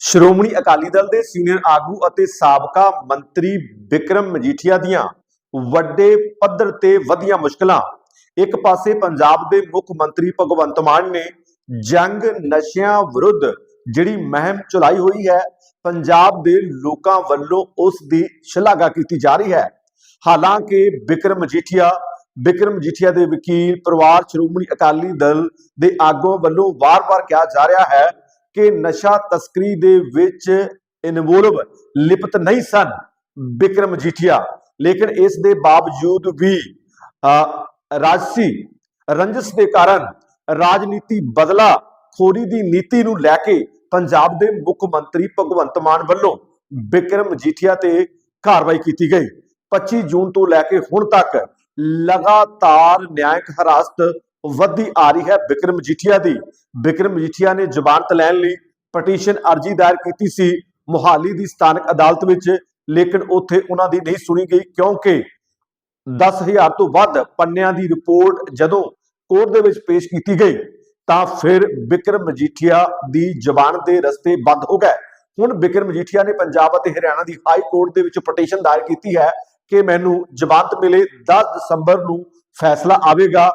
ਸ਼੍ਰੋਮਣੀ ਅਕਾਲੀ ਦਲ ਦੇ ਸੀਨੀਅਰ ਆਗੂ ਅਤੇ ਸਾਬਕਾ ਮੰਤਰੀ ਵਿਕਰਮ ਮਜੀਠੀਆ ਦੀਆਂ ਵੱਡੇ ਪੱਧਰ ਤੇ ਵਧੀਆਂ ਮੁਸ਼ਕਲਾਂ। ਇੱਕ ਪਾਸੇ ਪੰਜਾਬ ਦੇ ਮੁੱਖ ਮੰਤਰੀ ਭਗਵੰਤ ਮਾਨ ਨੇ ਜੰਗ ਨਸ਼ਿਆਂ ਵਿਰੁੱਧ ਜਿਹੜੀ ਮਹਿੰਮ ਚਲਾਈ ਹੋਈ ਹੈ, ਪੰਜਾਬ ਦੇ ਲੋਕਾਂ ਵੱਲੋਂ ਉਸ ਦੀ ਸ਼ਲਾਘਾ ਕੀਤੀ ਜਾ ਰਹੀ ਹੈ। ਹਾਲਾਂਕਿ ਵਿਕਰਮ ਮਜੀਠੀਆ ਵਿਕਰਮ ਮਜੀਠੀਆ ਦੇ ਵਕੀਲ, ਪਰਿਵਾਰ ਸ਼੍ਰੋਮਣੀ ਅਕਾਲੀ ਦਲ ਦੇ ਆਗੂਆਂ ਵੱਲੋਂ ਵਾਰ-ਵਾਰ ਕਿਹਾ ਜਾ ਰਿਹਾ ਹੈ ਕਿ ਨਸ਼ਾ ਤਸਕਰੀ ਦੇ ਵਿੱਚ ਇਨਵੋਲਵ ਲਿਪਤ ਨਹੀਂ ਸਨ ਵਿਕਰਮ ਮਜੀਠੀਆ ਲੇਕਿਨ ਇਸ ਦੇ ਬਾਵਜੂਦ ਵੀ ਰਾਜਸੀ ਰੰਜਸ ਦੇ ਕਾਰਨ ਰਾਜਨੀਤੀ ਬਦਲਾ ਖੋਰੀ ਦੀ ਨੀਤੀ ਨੂੰ ਲੈ ਕੇ ਪੰਜਾਬ ਦੇ ਮੁੱਖ ਮੰਤਰੀ ਭਗਵੰਤ ਮਾਨ ਵੱਲੋਂ ਵਿਕਰਮ ਮਜੀਠੀਆ ਤੇ ਕਾਰਵਾਈ ਕੀਤੀ ਗਈ। 25 ਜੂਨ ਤੋਂ ਲੈ ਕੇ ਹੁਣ ਤੱਕ ਲਗਾਤਾਰ ਨਿਆਇਕ ਹਰਾਸਤ ਵੱਧਦੀ ਆ ਰਹੀ ਹੈ। ਵਿਕਰਮ ਮਜੀਠੀਆ ਦੀ, ਵਿਕਰਮ ਮਜੀਠੀਆ ਨੇ ਜ਼ਮਾਨਤ ਲੈਣ ਲਈ ਪਟੀਸ਼ਨ ਅਰਜੀ ਦਾਇਰ ਕੀਤੀ ਸੀ। ਮੁਹਾਲੀ ਦੀ ਸਥਾਨਕ ਅਦਾਲਤ ਵਿੱਚ, ਲੇਕਿਨ ਉੱਥੇ ਉਹਨਾਂ ਦੀ ਨਹੀਂ ਸੁਣੀ ਗਈ ਕਿਉਂਕਿ 10000 ਤੋਂ ਵੱਧ ਪੰਨਿਆਂ ਦੀ ਰਿਪੋਰਟ ਜਦੋਂ ਕੋਰਟ ਦੇ ਵਿੱਚ ਪੇਸ਼ ਕੀਤੀ ਗਈ, ਤਾਂ ਫਿਰ ਵਿਕਰਮ ਮਜੀਠੀਆ ਦੀ ਜ਼ਬਾਨ ਦੇ ਰਸਤੇ ਬੰਦ ਹੋ ਗਏ। ਹੁਣ ਵਿਕਰਮ ਮਜੀਠੀਆ ਨੇ ਪੰਜਾਬ ਅਤੇ ਹਰਿਆਣਾ ਦੀ ਹਾਈ ਕੋਰਟ ਦੇ ਵਿੱਚ ਪਟੀਸ਼ਨ ਦਾਇਰ ਕੀਤੀ ਹੈ ਕਿ ਮੈਨੂੰ ਜ਼ਮਾਨਤ ਮਿਲੇ 10 ਦਸੰਬਰ ਨੂੰ ਫੈਸਲਾ ਆਵੇਗਾ।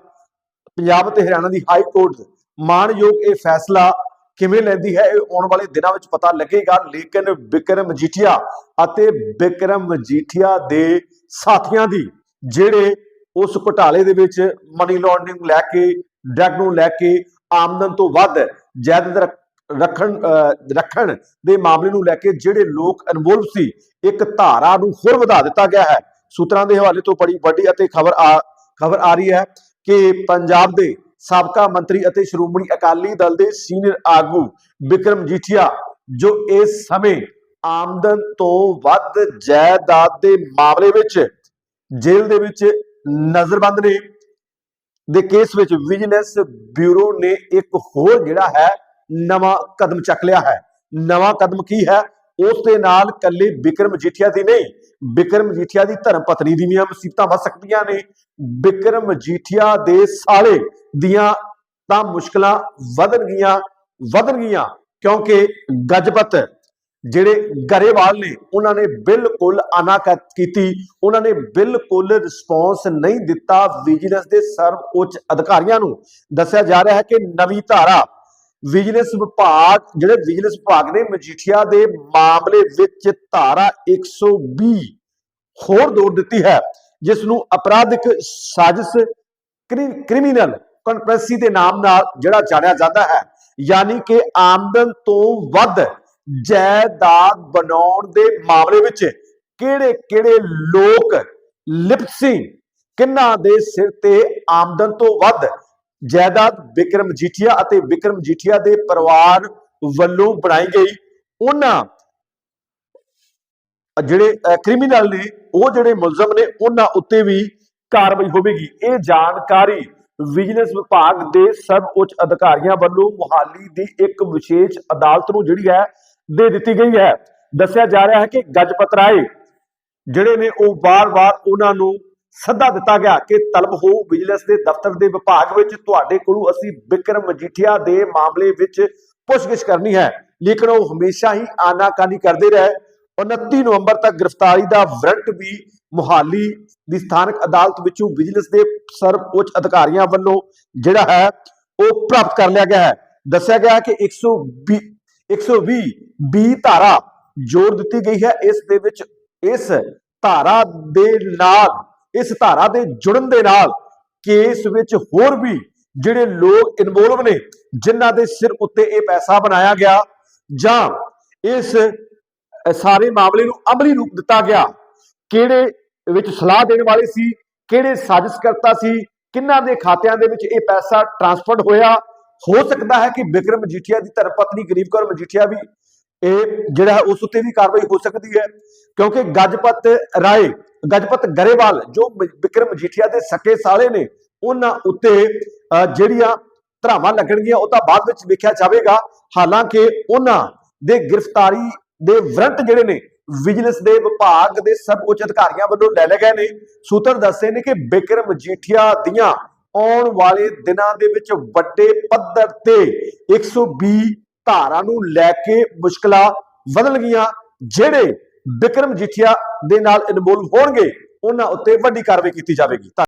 ਪੰਜਾਬ ਅਤੇ ਹਰਿਆਣਾ ਦੀ ਹਾਈ ਕੋਰਟ ਮਾਨਯੋਗ ਇਹ ਫੈਸਲਾ ਕਿਵੇਂ ਲੈਂਦੀ ਹੈ ਇਹ ਆਉਣ ਵਾਲੇ ਦਿਨਾਂ ਵਿੱਚ ਪਤਾ ਲੱਗੇਗਾ। ਲੇਕਿਨ ਵਿਕਰਮ ਮਜੀਠੀਆ ਅਤੇ ਵਿਕਰਮ ਮਜੀਠੀਆ ਦੇ ਸਾਥੀਆਂ ਦੀ ਜਿਹੜੇ ਉਸ ਘੁਟਾਲੇ ਦੇ ਵਿੱਚ ਮਨੀ ਲਾਂਡਰਿੰਗ ਲੈ ਕੇ ਡਰੱਗ ਨੂੰ ਲੈ ਕੇ ਆਮਦਨ ਤੋਂ ਵੱਧ ਜਾਇਦਾਦ ਰੱਖ- ਰੱਖਣ ਅਹ, ਰੱਖਣ ਦੇ ਮਾਮਲੇ ਨੂੰ ਲੈ ਕੇ ਜਿਹੜੇ ਲੋਕ ਇਨਵੋਲਵ ਸੀ ਇੱਕ ਧਾਰਾ ਨੂੰ ਹੋਰ ਵਧਾ ਦਿੱਤਾ ਗਿਆ ਹੈ। ਸੂਤਰਾਂ ਦੇ ਹਵਾਲੇ ਤੋਂ ਬੜੀ ਵੱਡੀ ਅਤੇ ਖਬਰ ਆ ਖਬਰ ਆ ਰਹੀ ਹੈ। ਕਿ ਪੰਜਾਬ ਦੇ ਸਾਬਕਾ ਮੰਤਰੀ ਅਤੇ ਸ਼੍ਰੋਮਣੀ ਅਕਾਲੀ ਦਲ ਦੇ ਸੀਨੀਅਰ ਆਗੂ ਵਿਕਰਮ ਜੀਠੀਆ, ਜੋ ਇਸ ਸਮੇਂ ਆਮਦਨ ਤੋਂ ਵੱਧ ਜਾਇਦਾਦ ਦੇ ਮਾਮਲੇ ਵਿੱਚ ਜੇਲ੍ਹ ਦੇ ਵਿੱਚ ਨਜ਼ਰਬੰਦ ਨੇ, ਦੇ ਕੇਸ ਵਿੱਚ ਵਿਜੀਲੈਂਸ ਬਿਊਰੋ ਨੇ ਇੱਕ ਹੋਰ ਜਿਹੜਾ ਹੈ, ਨਵਾਂ ਕਦਮ ਚੱਕ ਲਿਆ ਹੈ। ਨਵਾਂ ਕਦਮ ਕੀ ਹੈ? ਉਸ ਦੇ ਨਾਲ ਕੱਲੇ ਵਿਕਰਮ ਜੀਠੀਆ ਦੀ ਨਹੀਂ ਬਿਕਰਮ ਮਜੀਠੀਆ ਦੀ ਧਰਮ ਪਤਨੀ ਦੀ ਵੀ ਮੁਸੀਬਤਾਂ ਵੱਧ ਸਕਦੀਆਂ ਨੇ। ਬਿਕਰਮ ਮਜੀਠੀਆ ਦੇ ਸਾਲੇ ਦੀਆਂ ਤਾਂ ਮੁਸ਼ਕਲਾਂ ਵਧਣਗੀਆਂ ਵਧਣਗੀਆਂ ਕਿਉਂਕਿ ਗਜਪਤ ਜਿਹੜੇ ਗਰੇਵਾਲ ਨੇ, ਉਹਨਾਂ ਨੇ ਬਿਲਕੁਲ ਅਨਾਕਤ ਕੀਤੀ। ਉਹਨਾਂ ਨੇ ਬਿਲਕੁਲ ਰਿਸਪੌਂਸ ਨਹੀਂ ਦਿੱਤਾ। ਵਿਜੀਲੈਂਸ ਦੇ ਸਰਵ ਉੱਚ ਅਧਿਕਾਰੀਆਂ ਨੂੰ ਦੱਸਿਆ ਜਾ ਰਿਹਾ ਹੈ ਕਿ ਨਵੀਂ ਧਾਰਾ ਵਿਜੀਲੈਂਸ ਵਿਭਾਗ, ਜਿਹੜੇ ਵਿਜੀਲੈਂਸ ਵਿਭਾਗ ਨੇ ਮਜੀਠੀਆ ਦੇ ਮਾਮਲੇ ਵਿੱਚ ਧਾਰਾ 120 ਹੋਰ ਜੋੜ ਦਿੱਤੀ ਹੈ, ਜਿਸ ਨੂੰ ਅਪਰਾਧਿਕ ਸਾਜ਼ਿਸ਼ ਕ੍ਰਿਮੀਨਲ ਕਨਸਪੀਰੇਸੀ ਦੇ ਨਾਮ ਨਾਲ ਜਿਹੜਾ ਜਾਣਿਆ ਜਾਂਦਾ ਹੈ, ਯਾਨੀ ਕਿ ਆਮਦਨ ਤੋਂ ਵੱਧ ਜਾਇਦਾਦ ਬਣਾਉਣ ਦੇ ਮਾਮਲੇ ਵਿੱਚ ਕਿਹੜੇ ਕਿਹੜੇ ਲੋਕ ਲਿਪਤ ਸੀ ਕਿੰਨਾ ਦੇ ਸਿਰ ਤੇ ਆਮਦਨ ਤੋਂ ਵੱਧ ਜਾਇਦਾਦ ਵਿਕਰਮ ਜੀਠੀਆ ਅਤੇ ਵਿਕਰਮ ਜੀਠੀਆ ਦੇ ਪਰਿਵਾਰ ਵੱਲੋਂ ਬਣਾਈ ਗਈ। ਉਹਨਾਂ, ਜਿਹੜੇ ਕ੍ਰਿਮੀਨਲ ਨੇ, ਉਹ ਜਿਹੜੇ ਮੁਲਜ਼ਮ ਨੇ, ਉਹਨਾਂ ਉੱਤੇ ਵੀ ਕਾਰਵਾਈ ਹੋਵੇਗੀ। ਇਹ ਜਾਣਕਾਰੀ ਵਿਜੀਲੈਂਸ ਵਿਭਾਗ ਦੇ ਸਰਵ ਉੱਚ ਅਧਿਕਾਰੀਆਂ ਵੱਲੋਂ ਮੁਹਾਲੀ ਦੀ ਇੱਕ ਵਿਸ਼ੇਸ਼ ਅਦਾਲਤ ਨੂੰ ਜਿਹੜੀ ਹੈ, ਦੇ ਦਿੱਤੀ ਗਈ ਹੈ। ਦੱਸਿਆ ਜਾ ਰਿਹਾ ਹੈ ਕਿ ਗਜਪਤ ਰਾਏ ਜਿਹੜੇ ਨੇ, ਉਹ ਵਾਰ-ਵਾਰ ਉਹਨਾਂ ਨੂੰ ਸੱਦਾ ਦਿੱਤਾ ਗਿਆ ਕਿ ਤਲਬ ਹੋ ਵਿਜੀਲੈਂਸ ਦੇ ਦਫ਼ਤਰ ਦੇ ਵਿਭਾਗ ਵਿੱਚ ਤੁਹਾਡੇ ਕੋਲੋਂ ਅਸੀਂ ਵਿਕਰਮ ਮਜੀਠੀਆ ਦੇ ਮਾਮਲੇ ਵਿੱਚ ਪੁੱਛਗਿੱਛ ਕਰਨੀ ਹੈ। ਲੇਕਿਨ ਉਹ ਹਮੇਸ਼ਾ ਹੀ ਆਨਾਕਾਨੀ ਕਰਦੇ ਰਹੇ। 29 ਨਵੰਬਰ ਤੱਕ ਗ੍ਰਿਫਤਾਰੀ ਦਾ ਵਾਰੰਟ ਵੀ ਮੁਹਾਲੀ ਦੀ ਸਥਾਨਕ ਅਦਾਲਤ ਵਿੱਚੋਂ ਵਿਜੀਲੈਂਸ ਦੇ ਸਰਵ ਉੱਚ ਅਧਿਕਾਰੀਆਂ ਵੱਲੋਂ ਜਿਹੜਾ ਹੈ, ਉਹ ਪ੍ਰਾਪਤ ਕਰ ਲਿਆ ਗਿਆ ਹੈ। ਦੱਸਿਆ ਗਿਆ ਹੈ ਕਿ 120 120 20 ਧਾਰਾ ਜੋੜ ਦਿੱਤੀ ਗਈ ਹੈ। ਇਸ ਦੇ ਵਿੱਚ ਇਸ ਧਾਰਾ ਦੇ ਨਾਲ ਇਸ ਧਾਰਾ ਦੇ ਜੁੜਨ ਦੇ ਨਾਲ ਕੇਸ ਵਿੱਚ ਹੋਰ ਵੀ ਜਿਹੜੇ ਲੋਕ ਇਨਵੋਲਵ ਨੇ, ਜਿਨ੍ਹਾਂ ਦੇ ਸਿਰ ਉੱਤੇ ਇਹ ਪੈਸਾ ਬਣਾਇਆ ਗਿਆ ਜਾਂ ਇਸ ਸਾਰੇ ਮਾਮਲੇ ਨੂੰ ਅਮਲੀ ਰੂਪ ਦਿੱਤਾ ਗਿਆ, ਕਿਹੜੇ ਵਿੱਚ ਸਲਾਹ ਦੇਣ ਵਾਲੇ ਸੀ, ਕਿਹੜੇ ਸਾਜ਼ਿਸ਼ ਕਰਤਾ ਸੀ, ਕਿੰਨਾਂ ਦੇ ਖਾਤਿਆਂ ਦੇ ਵਿੱਚ ਇਹ ਪੈਸਾ ਟ੍ਰਾਂਸਫਰਡ ਹੋਇਆ, ਹੋ ਸਕਦਾ ਹੈ ਕਿ ਵਿਕਰਮ ਮਜੀਠੀਆ ਦੀ ਧਰਮਪਤਨੀ ਗਰੀਬ ਕੌਰ ਮਜੀਠੀਆ ਵੀ ਇਹ ਜਿਹੜਾ ਹੈ ਉਸ ਉੱਤੇ ਵੀ ਕਾਰਵਾਈ ਹੋ ਸਕਦੀ ਹੈ, ਕਿਉਂਕਿ ਗਜਪਤ ਰਾਏ ਗਜਪਤ ਗਰੇਵਾਲ, ਜੋ ਮ- ਵਿਕਰਮ ਮਜੀਠੀਆ ਦੇ ਸਕੇ ਸਾਲੇ ਨੇ, ਉਹਨਾਂ ਉੱਤੇ ਜਿਹੜੀਆਂ ਧਰਾਵਾਂ ਲੱਗਣਗੀਆਂ, ਉਹ ਤਾਂ ਬਾਅਦ ਵਿੱਚ ਵੇਖਿਆ ਜਾਵੇਗਾ। ਹਾਲਾਂਕਿ ਉਹਨਾਂ ਦੇ ਗ੍ਰਿਫਤਾਰੀ ਦੇ ਵਾਰੰਟ ਜਿਹੜੇ ਨੇ, ਵਿਜੀਲੈਂਸ ਦੇ ਵਿਭਾਗ ਦੇ ਸਭ ਉੱਚ ਅਧਿਕਾਰੀਆਂ ਵੱਲੋਂ ਲੈ ਲਏ ਗਏ ਨੇ। ਸੂਤਰ ਦੱਸਦੇ ਨੇ ਕਿ ਬਿਕਰਮ ਮਜੀਠੀਆ ਦੀਆਂ ਆਉਣ ਵਾਲੇ ਦਿਨਾਂ ਦੇ ਵਿੱਚ ਵੱਡੇ ਪੱਧਰ ਤੇ 120 ਧਾਰਾ ਨੂੰ ਲੈ ਕੇ ਮੁਸ਼ਕਲਾਂ ਵਧਣਗੀਆਂ, ਜਿਹੜੇ ਵਿਕਰਮ ਜੀਠੀਆ ਦੇ ਨਾਲ ਇਨਵੋਲਵ ਹੋਣਗੇ ਉਹਨਾਂ ਉੱਤੇ ਵੱਡੀ ਕਾਰਵਾਈ ਕੀਤੀ ਜਾਵੇਗੀ।